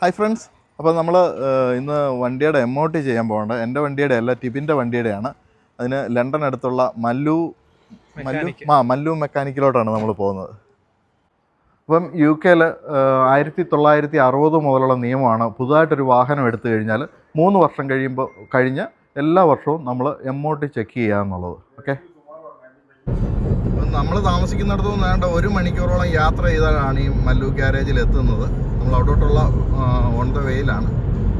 Hi friends അപ്പോൾ നമ്മൾ ഇന്ന് വണ്ടിയുടെ എം ഒ ടി ചെയ്യാൻ പോകേണ്ട. എന്റെ വണ്ടിയുടെ അല്ല ടിബിന്റെ വണ്ടിയുടെയാണ്. അതിന് ലണ്ടൻ അടുത്തുള്ള മല്ലു മല്ലു ആ മല്ലു മെക്കാനിക്കിലോട്ടാണ് നമ്മൾ പോകുന്നത്. അപ്പം യു കെയിൽ ആയിരത്തി തൊള്ളായിരത്തി അറുപത് മുതലുള്ള നിയമമാണ് പുതുതായിട്ടൊരു വാഹനം എടുത്തു കഴിഞ്ഞാൽ മൂന്ന് വർഷം കഴിയുമ്പോൾ കഴിഞ്ഞ് എല്ലാ വർഷവും നമ്മൾ എം ഒ ടി ചെക്ക് ചെയ്യുക എന്നുള്ളത്. ഓക്കെ നമ്മൾ താമസിക്കുന്നിടത്തു നിന്ന് വേണ്ട ഒരു മണിക്കൂറോളം യാത്ര ചെയ്താലാണ് ഈ മല്ലു ഗ്യാരേജിൽ എത്തുന്നത്. നമ്മൾ അവിടോട്ടുള്ള ഓൺ ദ വേയിലാണ്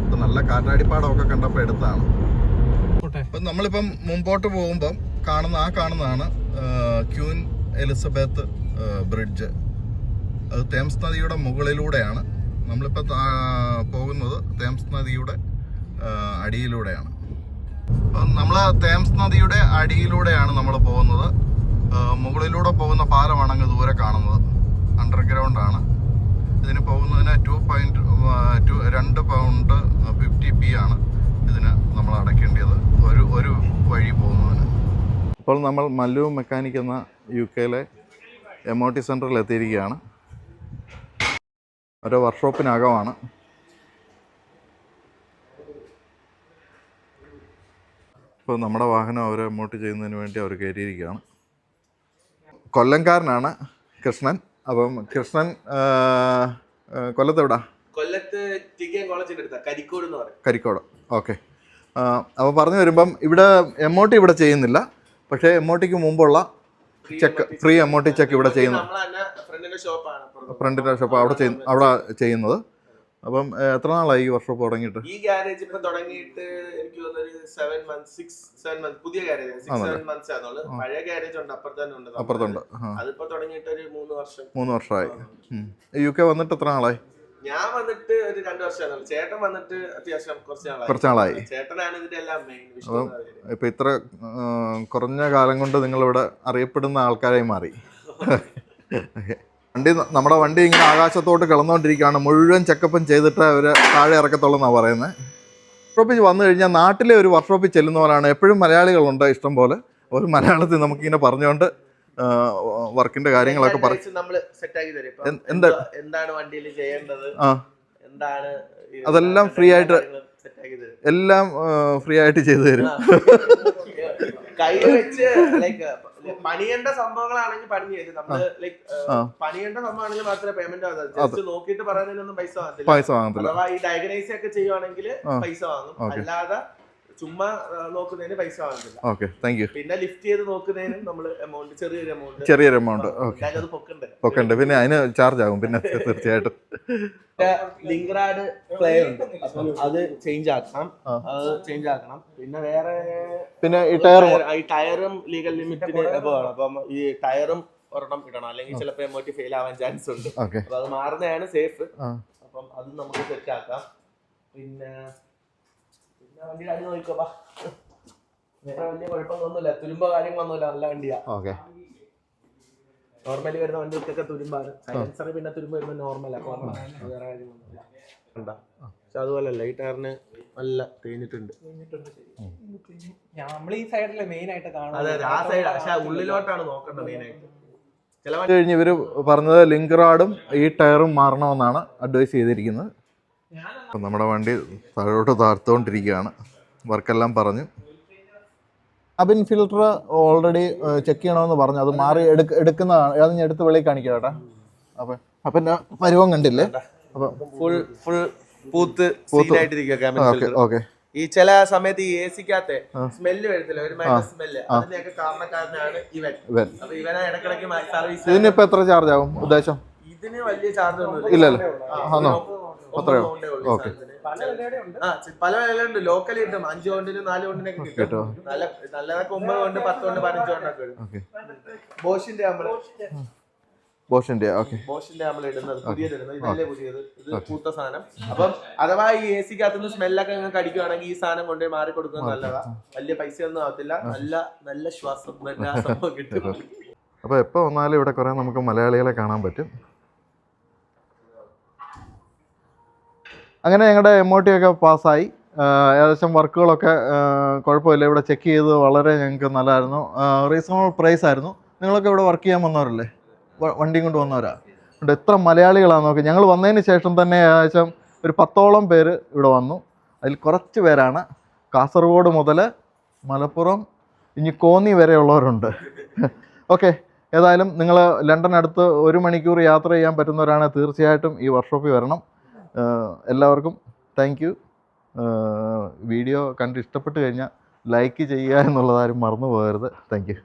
ഇപ്പം നല്ല കാറ്റാടിപ്പാടമൊക്കെ കണ്ടപ്പോൾ എടുത്താണ്. ഇപ്പം നമ്മളിപ്പം മുമ്പോട്ട് പോകുമ്പം കാണുന്ന ആ കാണുന്നതാണ് ക്യൂൻ എലിസബത്ത് ബ്രിഡ്ജ്. അത് തേംസ് നദിയുടെ മുകളിലൂടെയാണ്. നമ്മളിപ്പോൾ പോകുന്നത് തേംസ് നദിയുടെ അടിയിലൂടെയാണ്. അപ്പം നമ്മൾ തേംസ് നദിയുടെ അടിയിലൂടെയാണ് നമ്മൾ പോകുന്നത്. മുകളിലൂടെ പോകുന്ന പാലമാണ് അങ്ങ് ദൂരെ കാണുന്നത്. അണ്ടർഗ്രൗണ്ട് ആണ്. ഇതിന് പോകുന്നതിന് ടു പോയിന്റ് ടു രണ്ട് പൗണ്ട് ഫിഫ്റ്റി പി ആണ് ഇതിന് നമ്മൾ അടയ്ക്കേണ്ടത്. ഒരു ഒരു വഴി പോകുന്നതിന്. ഇപ്പോൾ നമ്മൾ മല്ലു മെക്കാനിക് എന്ന യു കെയിലെ എം ഒ ടി സെന്ററിൽ എത്തിയിരിക്കുകയാണ്. ഒരു വർക്ക്ഷോപ്പിനകമാണ് ഇപ്പോൾ നമ്മുടെ വാഹനം അവരെ എമോട്ട് ചെയ്യുന്നതിന് വേണ്ടി അവർ കയറ്റിയിരിക്കുകയാണ് കൊല്ലംകാരനാണ് കൃഷ്ണൻ. അപ്പം കൃഷ്ണൻ കൊല്ലത്ത് എവിടാ? കൊല്ലത്ത് കരിക്കോട് എന്ന് പറയും. കരിക്കോട്. ഓക്കെ. അപ്പോൾ പറഞ്ഞു വരുമ്പം ഇവിടെ എം ഒ ടി ഇവിടെ ചെയ്യുന്നില്ല. പക്ഷേ എം ഒ ടിക്ക് മുമ്പുള്ള check free M O T check ഇവിടെ ചെയ്യുന്നു. ഷോപ്പാണ് ഫ്രണ്ടിന്റെ ഷോപ്പ് അവിടെ ചെയ്യുന്നു അവിടെ ചെയ്യുന്നത്. അപ്പം എത്ര നാളായി ഈ വർക്ക്ഷോപ്പ് തുടങ്ങിയിട്ട്? ഈ ഗാരേജ് ഇപ്പം തുടങ്ങിയിട്ട് എനിക്ക് തോന്നുന്നു seven months six seven month പുതിയ ഗാരേജ് സിക്സ്? സെവൻ മന്ത്സ് ആണുള്ളത്. പഴയ ഗാരേജ് ഉണ്ട് അപ്പുറത്ത് തന്നെ ഉണ്ട്. അപ്പുറത്തുണ്ട്. അതിപ്പോ തുടങ്ങിയിട്ട് ഒരു മൂന്ന് വർഷം. മൂന്ന് വർഷമായി. യു കെ വന്നിട്ട് എത്ര നാളായി? ഞാൻ വന്നിട്ട് ഒരു രണ്ടു വർഷം ചേട്ടൻ വന്നിട്ട് അത്യാവശ്യം കുറച്ച് നാളായി. കുറച്ച് നാളായി ചേട്ടനാണ് ഇതിന്റെ എല്ലാം മെയിൻ വിഷയം ഇപ്പൊ ഇത്ര കുറഞ്ഞ കാലം കൊണ്ട് നിങ്ങൾ ഇവിടെ അറിയപ്പെടുന്ന ആൾക്കാരായി മാറി. വണ്ടി നമ്മുടെ വണ്ടി ഇങ്ങനെ ആകാശത്തോട്ട് കിളന്നുകൊണ്ടിരിക്കുകയാണ് മുഴുവൻ ചെക്കപ്പും ചെയ്തിട്ട് അവർ താഴെ ഇറക്കത്തുള്ളൂ എന്നാണ് പറയുന്നത് വർക്ക്ഷോപ്പിൽ വന്നു കഴിഞ്ഞാൽ നാട്ടിലെ ഒരു വർക്ക്ഷോപ്പിൽ ചെല്ലുന്ന പോലെയാണ് എപ്പോഴും മലയാളികളുണ്ട് ഇഷ്ടം പോലെ. ഒരു മലയാളത്തിൽ നമുക്കിങ്ങനെ പറഞ്ഞുകൊണ്ട് വർക്കിന്റെ കാര്യങ്ങളൊക്കെ പറഞ്ഞു എന്താ- എന്താണ് വണ്ടിയിൽ ചെയ്യേണ്ടത്? ആ. അതെല്ലാം ഫ്രീ ആയിട്ട് എല്ലാം ഫ്രീ ആയിട്ട് ചെയ്തു തരും. കൈ വെച്ച് ലൈക്ക് പണിയേണ്ട സംഭവങ്ങളാണെങ്കിൽ പണി ചെയ്ത്. നമ്മൾ ലൈക്ക് ആ. പണിയേണ്ട സംഭവമാണെങ്കിൽ മാത്രമേ പേയ്മെന്റ് ജസ്റ്റ് നോക്കിയിട്ട് പറയുന്നതിനൊന്നും പൈസ വാങ്ങത്തില്ല. പൈസ വാങ്ങത്തില്ല. അഥവാ ഈ ഡയഗ്നൈസ് ഒക്കെ ചെയ്യുവാണെങ്കിൽ പൈസ വാങ്ങും. അല്ലാതെ ചുമ്മാ നോക്കുന്നതിന് പൈസ വാങ്ങത്തില്ല ഓക്കെ താങ്ക് യു പിന്നെ ലിഫ്റ്റ് ചെയ്ത് നോക്കുന്നതിനും നമ്മൾ എമൗണ്ട് ചെറിയൊരു എമൗണ്ട് ചെറിയൊരു എമൗണ്ട് ഓക്കെ. അത് പൊക്കണ്ടേ. ഒക്കെ ഉണ്ട് പിന്നെ അതിന് ചാർജ് ആകും പിന്നെ തീർച്ചയായിട്ടും. ലിങ്ക്രാഡ് പ്ലേ ഉണ്ട്. അപ്പം അത് ചേഞ്ച് ആക്കണം. അത് ചേഞ്ച് ആക്കണം. പിന്നെ വേറെ പിന്നെ ഈ ടയറും ഈ ടയറും ലീഗൽ ലിമിറ്റിന് വേണം. അപ്പം ഈ ടയറും ഒരെണ്ണം ഇടണം. അല്ലെങ്കിൽ ചിലപ്പോൾ എമൗണ്ട് ഫെയിൽ ആവാൻ ചാൻസ് ഉണ്ട്. അപ്പൊ അത് മാറുന്നതാണ് സേഫ് അപ്പം അത് നമുക്ക് സെറ്റ് ആക്കാം. പിന്നെ വണ്ടിയുടെ അടി നോക്കിക്കോപ്പാ വേറെ വലിയ കുഴപ്പമൊന്നുമില്ല. തുരുമ്പോ കാര്യങ്ങളൊന്നുമില്ല നല്ല വണ്ടിയാ. ഓക്കെ. നോർമലി വരുന്ന തുരുമ്പാണ്. സൈലൻസർ പിന്നെ തുരുമ്പ് വരുന്നത് നോർമലാണ് വേറെ പക്ഷെ അതുപോലല്ല ഈ ടയറിന് നല്ല തേഞ്ഞിട്ടുണ്ട്. നമ്മൾ ഈ സൈഡിലെ മെയിൻ ആയിട്ട് അതെ അതെ. ആ സൈഡ് പക്ഷെ ഉള്ളിലോട്ടാണ് നോക്കേണ്ടത് മെയിൻ ആയിട്ട്. കഴിഞ്ഞ് ഇവർ പറഞ്ഞത് ലിങ്ക് റാഡും ഈ ടയറും മാറണമെന്നാണ് അഡ്വൈസ് ചെയ്തിരിക്കുന്നത്. നമ്മുടെ വണ്ടി താഴോട്ട് താഴ്ത്തുകൊണ്ടിരിക്കുകയാണ് വർക്കെല്ലാം പറഞ്ഞു. അബിൻ ഫിൽട്ടർ ഓൾറെഡി ചെക്ക് ചെയ്യണമെന്ന് പറഞ്ഞു. അത് മാറി എടുക്ക എടുക്കുന്നതാണ്. അത് ഞാൻ എടുത്ത് വെളിയിൽ കാണിക്കാം ചേട്ടാ. അപ്പം അപ്പം എന്റെ പരുവം കണ്ടില്ലേ? അപ്പം ഫുൾ ഫുൾ പൂത്ത് ഓക്കെ ഓക്കെ. ഈ ചില സമയത്ത് ഈ എ സിക്കകത്തെ സ്മെല്ല് വരത്തില്ല. ഒരു മൈനസ് സ്മെല്ല്. അതിന്റെയൊക്കെ കാരണക്കാരനാണ് ഇവൻ. ഇവൻ. അപ്പൊ ഇവനെ ഇടക്കിടക്ക് സർവീസ് ഇതിനിപ്പോ എത്ര ചാർജ് ആകും ഉദ്ദേശം? ഇതിന് വലിയ ചാർജ് ഒന്നും ഇല്ലല്ലോ. ആണോ? അത്രയോ? ഓക്കെ. ആ പല വിലയുണ്ട് ലോക്കലി കിട്ടും. അഞ്ച് കൊണ്ടിനും നാല് കൊണ്ടിനൊക്കെ കിട്ടും. നല്ല നല്ലതൊക്കെ ഒമ്പത് കൊണ്ട് പത്ത് കൊണ്ട് പതിനഞ്ച് കൊണ്ടൊക്കെ ഓക്കെ. ബോഷിന്റെ നമ്മൾ. ബോഷിന്റെ. ഓക്കെ. ബോഷിന്റെ നമ്മൾ ഇടുന്നത്. പുതിയത് ഇടുന്നത്. ഇതല്ലേ പുതിയത്. ഇത് പൂത്ത സാധനം. അപ്പം അഥവാ ഈ എ സിക്കകത്തുനിന്ന് സ്മെല്ലൊക്കെ നിങ്ങൾക്ക് അടിക്കുവാണെങ്കിൽ ഈ സാധനം കൊണ്ടുപോയി മാറി കൊടുക്കുന്നത് നല്ലതാ. വലിയ പൈസ ഒന്നും ആവത്തില്ല നല്ല നല്ല ശ്വാസം നല്ല കിട്ടും. അപ്പോൾ എപ്പോ വന്നാലും ഇവിടെ കുറെ നമുക്ക് മലയാളികളെ കാണാൻ പറ്റും. അങ്ങനെ ഞങ്ങളുടെ എം ഒ ടി ഒക്കെ പാസ്സായി. ഏകദേശം വർക്കുകളൊക്കെ കുഴപ്പമില്ല. ഇവിടെ ചെക്ക് ചെയ്ത് വളരെ ഞങ്ങൾക്ക് നല്ലതായിരുന്നു. റീസണബിൾ പ്രൈസ് ആയിരുന്നു. നിങ്ങളൊക്കെ ഇവിടെ വർക്ക് ചെയ്യാൻ വന്നവരല്ലേ? വണ്ടിയും കൊണ്ട് വന്നവരാ? ഇവിടെ എത്ര മലയാളികളാണ് നോക്കി. ഞങ്ങൾ വന്നതിന് ശേഷം തന്നെ ഏകദേശം ഒരു പത്തോളം പേര് ഇവിടെ വന്നു. അതിൽ കുറച്ച് പേരാണ്. കാസർഗോഡ് മുതൽ മലപ്പുറം ഇനി കോന്നി വരെയുള്ളവരുണ്ട് ഓക്കെ ഏതായാലും നിങ്ങൾ ലണ്ടൻ അടുത്ത് ഒരു മണിക്കൂർ യാത്ര ചെയ്യാൻ പറ്റുന്നവരാണ്. തീർച്ചയായിട്ടും ഈ വർക്ക്ഷോപ്പിൽ വരണം. എല്ലാവർക്കും താങ്ക് യു വീഡിയോ കണ്ട് ഇഷ്ടപ്പെട്ട് കഴിഞ്ഞാൽ ലൈക്ക് ചെയ്യുക എന്നുള്ളതാരും മറന്നു പോകരുത് താങ്ക് യു